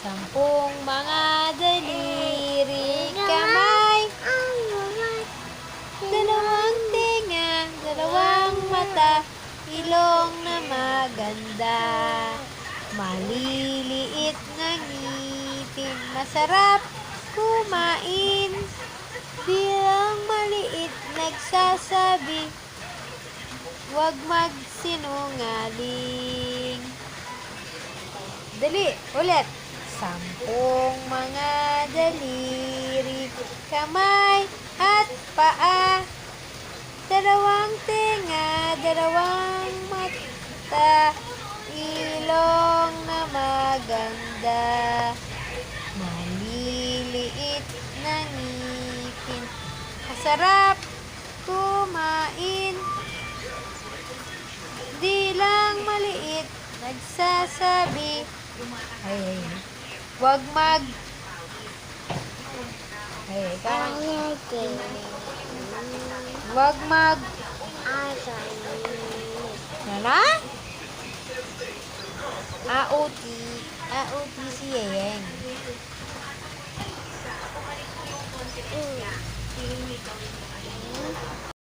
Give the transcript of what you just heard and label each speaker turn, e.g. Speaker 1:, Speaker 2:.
Speaker 1: Sampung mga daliri, kamay, dalawang tinga, dalawang mata, ilong na maganda. Maliliit na ngipin, masarap kumain. Bilang maliit nagsasabi, huwag magsinungaling. Dali, ulit. Sampung mga daliri, kamay at paa. Dalawang tenga, dalawang mata, ilong na maganda. Maliliit na ngipin, masarap kumain. Di lang maliit, nagsasabi, ay, ay, wag mag, ay, ikaw, wag mag, Nana? A-O-T, A-O-T si Yeyeng.